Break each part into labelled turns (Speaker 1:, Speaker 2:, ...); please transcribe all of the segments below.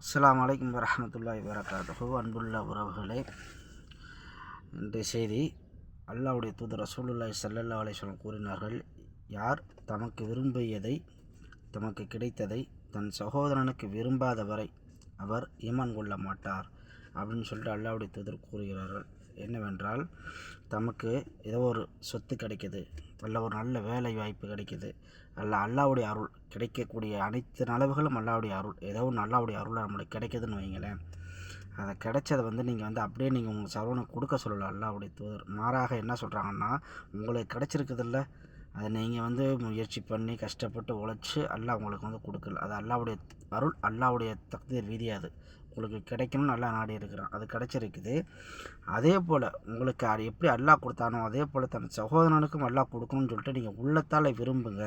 Speaker 1: அஸ்லாம் வலைக்கம் வரஹ்மத்துல்லாஹி வரகாத்து அன்புள்ள உறவுகளே இன்றைய செய்தி அல்லாவுடைய தூதர் ரசூலுல்லாய் சல்லல்லா அலைஹி கூறினார்கள் யார் தமக்கு விரும்பியதை தமக்கு கிடைத்ததை தன் சகோதரனுக்கு விரும்பாத வரை அவர் ஈமான் கொள்ள மாட்டார். அப்படின்னு சொல்லிட்டு அல்லாவுடைய தூதர் கூறுகிறார்கள். என்னவென்றால் தமக்கு ஏதோ ஒரு சொத்து கிடைக்கிது. அல்ல ஒரு நல்ல வேலை வாய்ப்பு கிடைக்கிது. அல்ல அல்லாவுடைய அருள் கிடைக்கக்கூடிய அனைத்து நலவுகளும் அல்லாவுடைய அருள். ஏதோ ஒன்று அல்லாவுடைய அருள் நம்மளுக்கு கிடைக்குதுன்னு வைங்களேன். அதை கிடைச்சதை வந்து நீங்கள் வந்து அப்படியே நீங்கள் உங்கள் சரவணம் கொடுக்க சொல்லலை அல்லாவுடைய தூதர். மாறாக என்ன சொல்கிறாங்கன்னா உங்களுக்கு கிடைச்சிருக்குதில்ல அதை நீங்கள் வந்து முயற்சி பண்ணி கஷ்டப்பட்டு உழைச்சி அல்லாஹ் உங்களுக்கு வந்து கொடுக்கல. அது அல்லாவுடைய அருள் அல்லாவுடைய தக்தீர் விதி அது. உங்களுக்கு கிடைக்கணும்னு நல்லா நாடி இருக்கிறான். அது கிடச்சிருக்குது. அதே போல் உங்களுக்கு அது எப்படி அல்லா கொடுத்தானோ அதே போல் தன் சகோதரனுக்கும் அல்லா கொடுக்கணும்னு சொல்லிட்டு நீங்கள் உள்ளத்தால் விரும்புங்க.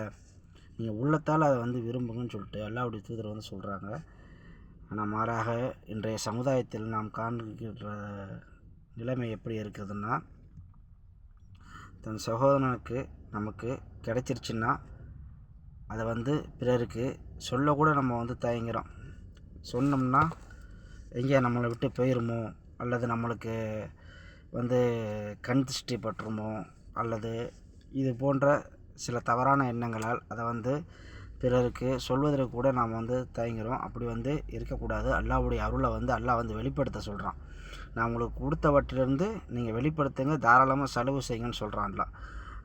Speaker 1: நீங்கள் உள்ளத்தால் அதை வந்து விரும்புங்கன்னு சொல்லிட்டு அல்லாவுடைய தூதர் வந்து சொல்கிறாங்க ஆனால் மாறாக இன்றைய சமுதாயத்தில் நாம் காண்கின்ற நிலைமை எப்படி இருக்குதுன்னா தன் சகோதரனுக்கு நமக்கு கிடைச்சிருச்சுன்னா அதை வந்து பிறருக்கு சொல்லக்கூட நம்ம வந்து தயங்குகிறோம் சொன்னோம்னா எங்கேயா நம்மளை விட்டு போயிருமோ அல்லது நம்மளுக்கு வந்து கண் திருஷ்டி பட்டுருமோ அல்லது இது போன்ற சில தவறான எண்ணங்களால் அதை வந்து பிறருக்கு சொல்வதற்கு கூட நாம் வந்து தயங்குகிறோம். அப்படி வந்து இருக்கக்கூடாது. அல்லாவுடைய அருளை வந்து அல்லாஹ் வந்து வெளிப்படுத்த சொல்கிறான். நான் உங்களுக்கு கொடுத்தவற்றிலிருந்து நீங்கள் வெளிப்படுத்துங்க தாராளமாக செலவு செய்யுங்கன்னு சொல்கிறான்ல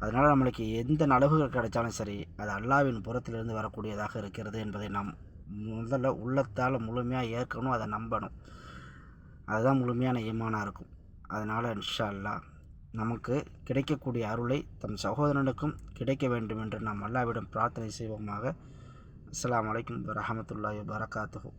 Speaker 1: அதனால் நம்மளுக்கு எந்த நலவுகள் கிடைச்சாலும் சரி அது அல்லாவின் புறத்திலிருந்து வரக்கூடியதாக இருக்கிறது என்பதை நாம் முதல்ல உள்ளத்தால் முழுமையாக ஏற்கணும் அதை நம்பணும். அதுதான் முழுமையான ஈமானாக இருக்கும். அதனால் இன்ஷா அல்லா நமக்கு கிடைக்கக்கூடிய அருளை தம் சகோதரனுக்கும் கிடைக்க வேண்டும் என்று நாம் அல்லாவிடம் பிரார்த்தனை செய்வோமாக. அஸ்லாம் வலைக்கம் வரமத்துல்லாய் வரகாத்துகோ